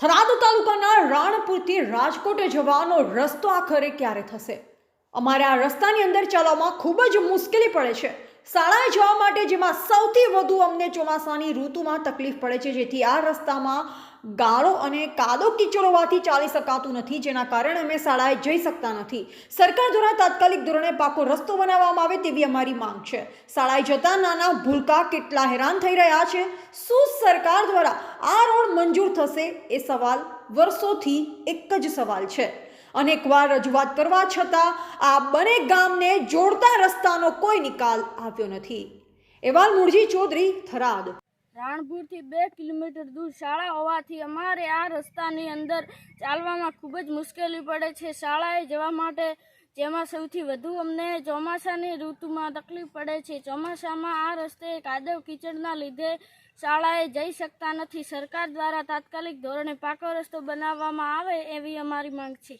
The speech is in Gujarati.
થરાદ તાલુકાના રાણપુરથી રાજકોટ જવાનો રસ્તો આખરે ક્યારે થશે? અમારે આ રસ્તાની અંદર ચાલવામાં ખૂબ જ મુશ્કેલી પડે છે. શાળાએ જવા માટે જેમાં સૌથી વધુ અમને ચોમાસાની ઋતુમાં તકલીફ પડે છે, જેથી આ રસ્તામાં ગાળો અને કાદો કીચડ હોવાથી ચાલી શકાતું નથી, જેના કારણે અમે શાળાએ જઈ શકતા નથી. સરકાર દ્વારા તાત્કાલિક ધોરણે પાકો રસ્તો બનાવવામાં આવે તેવી અમારી માંગ છે. શાળાએ જતા નાના ભૂલકા કેટલા હેરાન થઈ રહ્યા છે? શું સરકાર દ્વારા આ રોડ મંજૂર થશે? એ સવાલ વર્ષોથી એક જ સવાલ છે. અનેકવાર રજૂઆત કરવા છતાં આ બંને ગામને જોડતા રસ્તાનો કોઈ નિકાલ આવ્યો નથી. એવાલ મુરજી ચૌધરી, થરાદ. રાણપુરથી બે કિલોમીટર દૂર શાળા હોવાથી અમારે આ રસ્તાની અંદર ચાલવામાં ખૂબ જ મુશ્કેલી પડે છે. શાળાએ જવા માટે જેમાં સૌથી વધુ અમને ચોમાસાની ઋતુમાં તકલીફ પડે છે. ચોમાસામાં આ રસ્તે કાદવ કીચડના લીધે શાળાએ જઈ શકતા નથી. સરકાર દ્વારા તાત્કાલિક ધોરણે પાકો રસ્તો બનાવવામાં આવે એવી અમારી માંગ છે.